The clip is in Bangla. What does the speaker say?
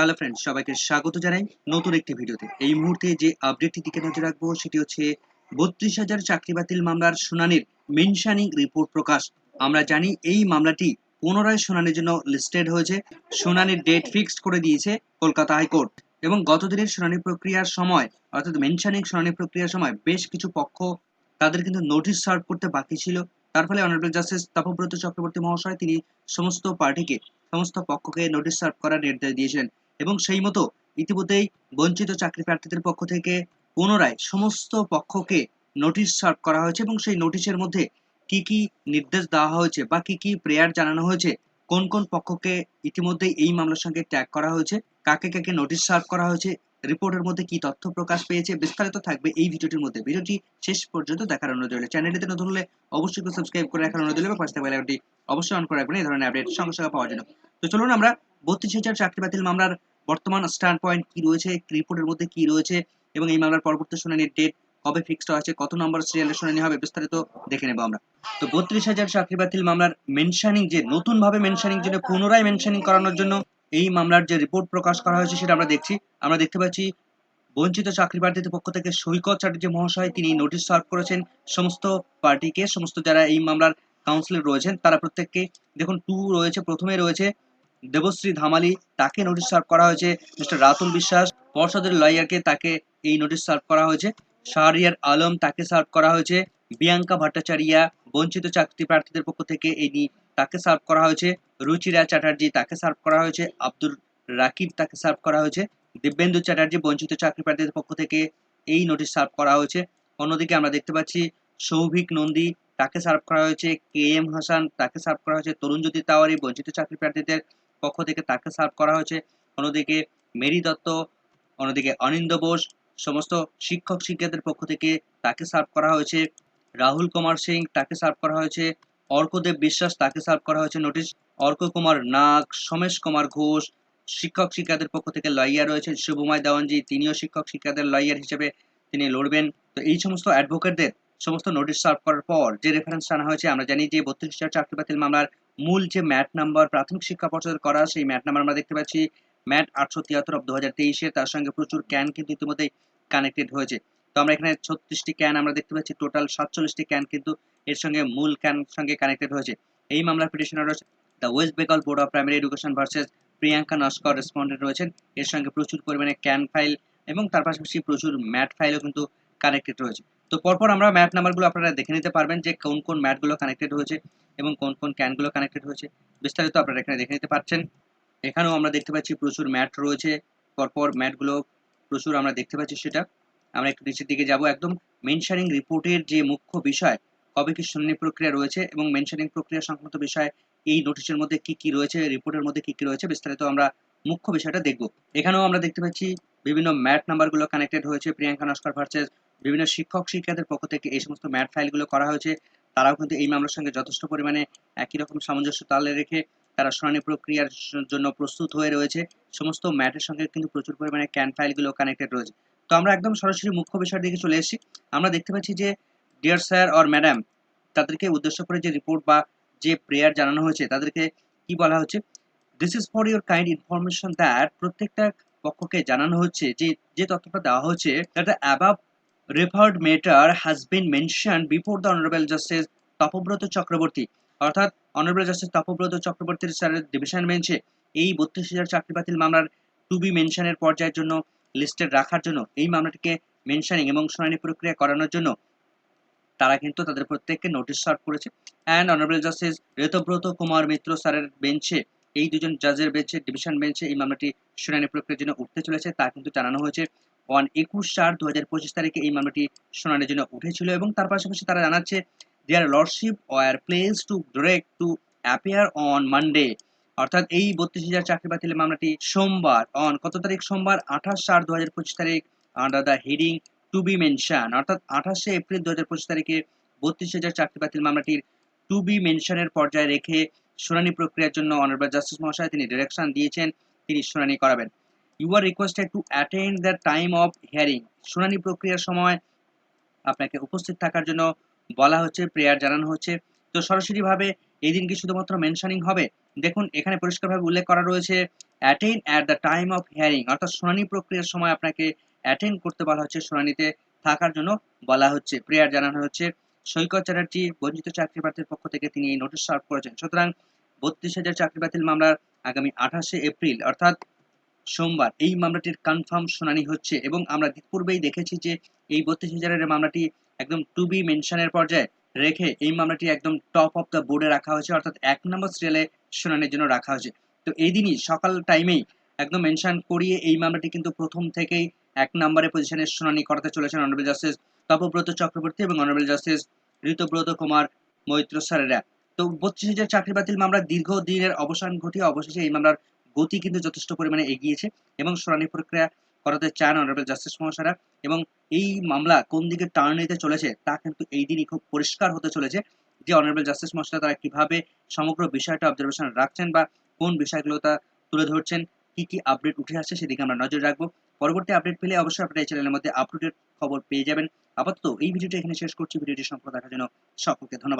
হ্যালো ফ্রেন্ডস সবাইকে স্বাগত জানাই নতুন একটি ভিডিওতে। এই মুহূর্তে যে আপডেটটি দিকে নজর রাখব, সেটি হচ্ছে বত্রিশ হাজার চাকরি বাতিল মামলার শুনানির মেনশানিং রিপোর্ট প্রকাশ। আমরা জানি এই মামলাটি পুনরায় শুনানির জন্য লিস্টেড হয়েছে। শুনানির ডেট ফিক্সড করে দিয়েছে কলকাতা হাইকোর্ট। এবং গত দিনের শুনানি প্রক্রিয়ার সময়, অর্থাৎ মেনশানিং শুনানি প্রক্রিয়ার সময় বেশ কিছু পক্ষ তাদের কিন্তু নোটিশ সার্ভ করতে বাকি ছিল। তার ফলে অনারেবল জাস্টিস তপব্রত চক্রবর্তী মহাশয়, তিনি সমস্ত পার্টিকে, সমস্ত পক্ষকে নোটিশ সার্ভ করার নির্দেশ দিয়েছিলেন। এবং সেই মতো ইতিমধ্যেই বঞ্চিত চাকরি প্রার্থীদের পক্ষ থেকে পুনরায় সমস্ত পক্ষকে নোটিশ সার্ভ করা হয়েছে এবং সেই নোটিশের মধ্যে কি কি নির্দেশ দেওয়া হয়েছে বা কি কি প্রেয়ার জানানো হয়েছে, কোন কোন পক্ষকে ইতিমধ্যেই এই মামলার সঙ্গে ট্যাগ করা হয়েছে, কাকে কাকে নোটিশ সার্ভ করা হয়েছে, রিপোর্টের মধ্যে কি তথ্য প্রকাশ পেয়েছে, বিস্তারিত থাকবে এই ভিডিওটির মধ্যে। ভিডিওটি শেষ পর্যন্ত দেখার অনুরোধ রইল। চ্যানেলটিতে নতুন হলে অবশ্যই সাবস্ক্রাইব করে রাখার অনুরোধ এবং পাশে থাকা বেলআইকনটি অবশ্যই অন করে রাখবেন। এই ধরনের আপডেট সঙ্গে সঙ্গে পাওয়ার জন্য। তো চলুন আমরা বত্রিশ হাজার চাকরি বাতিল মামলার বর্তমান স্ট্যান্ড পয়েন্ট কি রয়েছে রিপোর্টের মধ্যে কি রয়েছে এবং এই মামলার পরবর্তী শুনানির ডেট কবে ফিক্সড আছে, কত নম্বর সিরিয়ালের শুনানি হবে বিস্তারিত দেখে নেব আমরা। তো বত্রিশ হাজার চাকরি বাতিল মামলার মেনশানিং যে নতুন ভাবে মেনশানিং জন্য পুনরায় মেনশানিং করানোর জন্য এই মামলার যে রিপোর্ট প্রকাশ করা হয়েছে সেটা আমরা দেখছি। আমরা দেখতে পাচ্ছি, বঞ্চিত চাকরি প্রার্থীদের পক্ষ থেকে সৈকত চ্যাটার্জি মহাশয় তিনি নোটিশ সার্ভ করেছেন। সমস্ত পার্টিকে, সমস্ত যারা এই মামলার কাউন্সিলর রয়েছেন, তারা প্রত্যেককে, দেখুন টু রয়েছে, প্রথমে রয়েছে দেবশ্রী ধামালি তাকে নোটিশ সার্ভ করা হয়েছে। মিস্টার রাতুল বিশ্বাস, পর্ষদের লয়ারকে তাকে এই নোটিশ সার্ভ করা হয়েছে। শাহরিয়ার আলম তাকে সার্ভ করা হয়েছে। বিয়াঙ্কা ভট্টাচার্যা, বঞ্চিত চাকরি প্রার্থীদের পক্ষ থেকে এই তাকে সার্ভ করা হয়েছে। রুচিরা চ্যাটার্জি তাকে সার্ভ করা হয়েছে। আব্দুল রাকিব তাকে সার্ভ করা হয়েছে। দিব্যেন্দু চ্যাটার্জি, বঞ্চিত চাকরি প্রার্থীদের পক্ষ থেকে এই নোটিশ সার্ভ করা হয়েছে। অন্যদিকে আমরা দেখতে পাচ্ছি সৌভিক নন্দী তাকে সার্ভ করা হয়েছে। কে এম হাসান তাকে সার্ভ করা হয়েছে। তরুণজ্যোতি তাওয়ারি বঞ্চিত চাকরি প্রার্থীদের পক্ষ থেকে তাকে সার্ভ করা হয়েছে। অন্যদিকে মেরি দত্ত, অন্যদিকে অনিন্দ বোস, সমস্ত শিক্ষক শিক্ষকদের পক্ষ থেকে তাকে সার্ভ করা হয়েছে। রাহুল কুমার সিং তাকে সার্ভ করা হয়েছে। অর্কদেব বিশ্বাস তাকে সার্ভ করা হয়েছে। নোটিশ, অর্ক কুমার নাগ, সমেশ কুমার ঘোষ, শিক্ষক শিক্ষাদের পক্ষ থেকে লয়ার রয়েছেন শুভময় দেওয়ানজি, তিনিও শিক্ষক শিক্ষাদের লয়ার হিসেবে তিনি লড়বেন। তো এই সমস্ত অ্যাডভোকেটদের সমস্ত নোটিশ সার্ভ করার পর যে রেফারেন্স আনা হয়েছে, আমরা জানি যে বত্রিশ হাজার চাকরি বাতিল মামলার মূল যে ম্যাট নাম্বার, প্রাথমিক শিক্ষা পর্ষদের করা, সেই ম্যাট নাম্বার আমরা দেখতে পাচ্ছি ম্যাট আটশো তিয়াত্তর অফ দু তেইশে, তার সঙ্গে প্রচুর ক্যান কিন্তু ইতিমধ্যেই কানেক্টেড হয়েছে। তো আমরা এখানে ছত্রিশটি ক্যান আমরা দেখতে পাচ্ছি টোটাল সাতচল্লিশটি ক্যান কিন্তু এর সঙ্গে মূল ক্যান সঙ্গে কানেক্টেড হয়েছে। এই মামলার পিটিশনার রয়েছে the West Bengal board of primary education versus Priyanka Naskar respondent রয়েছেন। এর সঙ্গে প্রচুর পরিমাণে ক্যান ফাইল এবং তার পাশাপাশি প্রচুর ম্যাট ফাইলও কিন্তু কানেক্টেড রয়েছে। তো পরপর আমরা ম্যাট নাম্বারগুলো আপনারা দেখে নিতে পারবেন যে কোন কোন ম্যাটগুলো কানেক্টেড হয়েছে। এবং কোন কোন ক্যানগুলো কানেক্টেড হয়েছে, বিস্তারিত আপনারা এখানে দেখে নিতে পারছেন। এখানেও আমরা দেখতে পাচ্ছি প্রচুর ম্যাট রয়েছে, পরপর ম্যাটগুলো প্রচুর আমরা দেখতে পাচ্ছি সেটা। আমরা একটু নিচের দিকে যাব, একদম মেনশানিং রিপোর্টের যে মুখ্য বিষয়, কবে কি শুনানি প্রক্রিয়া রয়েছে এবং মেনশানিং প্রক্রিয়া সংক্রান্ত বিষয়, এই নোটিশের মধ্যে কি কি রয়েছে রিপোর্টের মধ্যে কি কি রয়েছে, বিস্তারিত আমরা মুখ্য বিষয়টা দেখব। এখানেও আমরা দেখতে পাচ্ছি বিভিন্ন ম্যাট নাম্বারগুলো কানেক্টেড হয়েছে, প্রিয়াঙ্কা নস্কর ভার্সেস বিভিন্ন শিক্ষক শিক্ষাদের পক্ষ থেকে এই সমস্ত ম্যাট ফাইলগুলো করা হয়েছে। তারাও কিন্তু এই মামলার সঙ্গে যথেষ্ট পরিমাণে একই রকম সামঞ্জস্য তালে রেখে তারা শুনানি প্রক্রিয়ার জন্য প্রস্তুত হয়ে রয়েছে। সমস্ত ম্যাটের সঙ্গে কিন্তু প্রচুর পরিমাণে ক্যান ফাইলগুলো কানেক্টেড রয়েছে। তো আমরা একদম সরাসরি মুখ্য বিষয়ের দিকে চলে এসেছি। আমরা দেখতে পাচ্ছি যে ডিয়ার স্যার অর ম্যাডাম তাদেরকে উদ্দেশ্য করে যে রিপোর্ট বা যে প্রেয়ার জানানো হয়েছে, তাদেরকে কি বলা হচ্ছে? This is for your kind information that প্রত্যেকটা পক্ষকে জানানো হচ্ছে যে যে তথ্যটা দেওয়া হচ্ছে that the above referred matter has been mention before the honourable justice Tapabrata Chakraborty অর্থাৎ অনারেবল জাস্টিস তপব্রত চক্রবর্তীর স্যারের ডিভিশন বেঞ্চে এই বত্রিশ হাজার চাকরি বাতিল মামলার টু বি মেনশনের পর্যায়ের জন্য লিস্টেড রাখার জন্য, এই মামলাটিকে মেনশনিং এবং শুনানি প্রক্রিয়া করানোর জন্য তারা কিন্তু তাদের প্রত্যেককে নোটিশ সার্ভ করেছে। And honourable justice Ritabrata Kumar Mitra স্যারের বেঞ্চে এই দুজন জাজের বেঞ্চে ডিভিশন বেঞ্চে এই মামলাটি শুনানি প্রক্রিয়ার জন্য উঠতে চলেছে। তা কিন্তু জানানো হয়েছে। অন একুশ চার দু হাজার পঁচিশ তারিখে এই মামলাটি শুনানির জন্য উঠেছিল এবং তার পাশাপাশি তারা জানাচ্ছে their lordship were pleased to direct to appear on Monday অর্থাৎ এই বত্রিশ হাজার চাকরি বাতিলের মামলাটি সোমবার অন কত তারিখ? সোমবার, আঠাশ চার দু হাজার পঁচিশ তারিখ under the heading to be mention অর্থাৎ আঠাশে এপ্রিল দু হাজার পঁচিশ তারিখে বত্রিশ হাজার চাকরি বাতিল মামলাটির টু বি মেনশনের পর্যায়ে রেখে শুনানি প্রক্রিয়ার জন্য অনারেবল জাস্টিস মহাশয় তিনি ডিরেকশন দিয়েছেন, তিনি শুনানি করাবেন। You are requested to attend the time of hearing শুনানি প্রক্রিয়ার সময় আপনাকে উপস্থিত থাকার জন্য বলা হচ্ছে, প্রেয়ার জানানো হচ্ছে। তো সরাসরিভাবে এই দিন কি শুধুমাত্র মেনশনিং হবে। দেখুন, এখানে পরিষ্কারভাবে উল্লেখ করা রয়েছে attain at the time of hearing অর্থাৎ শুনানি প্রক্রিয়ার সময় আপনাকে অ্যাটেন্ড করতে বলা হচ্ছে, শুনানিতে থাকার জন্য বলা হচ্ছে, প্রেয়ার জানানো হচ্ছে। সৈকত চ্যাটার্জি, বঞ্চিত চাকরি প্রার্থীর পক্ষ থেকে তিনি এই নোটিশ সার্ভ করেছেন। সুতরাং বত্রিশ হাজার চাকরি বাতিল মামলার আগামী আঠাশে এপ্রিল, অর্থাৎ সোমবার এই মামলাটির কনফার্ম শুনানি হচ্ছে এবং আমরা পূর্বেই দেখেছি যে এই বত্রিশ হাজারের মামলাটি একদম টু বি মেনশনের পর্যায়ে রেখে এই মামলাটি একদম টপ অফ দ্য বোর্ডে রাখা হয়েছে, অর্থাৎ এক নম্বর সিরিয়ালে শুনানির জন্য রাখা হয়েছে। তো এই দিনই সকাল টাইমেই একদম মেনশন করিয়ে এই মামলাটি কিন্তু প্রথম থেকেই এক নম্বরে পজিশনে শুনানি করাতে চলেছেন অনারেবল জাস্টিস তপব্রত চক্রবর্তী এবং অনারেবল জাস্টিস ঋতব্রত কুমার মৈত্র স্যারেরা। তো বত্রিশ হাজার চাকরি বাতিল মামলার দীর্ঘ দিনের অবসান ঘটিয়ে অবশেষে এই মামলার গতি কিন্তু যথেষ্ট পরিমাণে এগিয়েছে এবং শুনানি প্রক্রিয়া করাতে চান অনারেবল জাস্টিস মহাশয়রা এবং এই মামলা কোন দিকে টার্ন নিতে চলেছে তা কিন্তু এই দিনই খুব পরিষ্কার হতে চলেছে যে অনারেবল জাস্টিস মহাশয়রা তারা কীভাবে সমগ্র বিষয়টা অবজারভেশন রাখছেন বা কোন বিষয়গুলো তা তুলে ধরছেন, কি কি আপডেট উঠে আসছে সেদিকে আমরা নজর রাখব। পরবর্তী আপডেট পেলে অবশ্যই আপনারা এই চ্যানেলের মধ্যে আপডেটেড খবর পেয়ে যাবেন। আপাতত এই ভিডিওটি এখানে শেষ করছি। ভিডিওটি সম্পূর্ণ দেখার জন্য সকলকে ধন্যবাদ।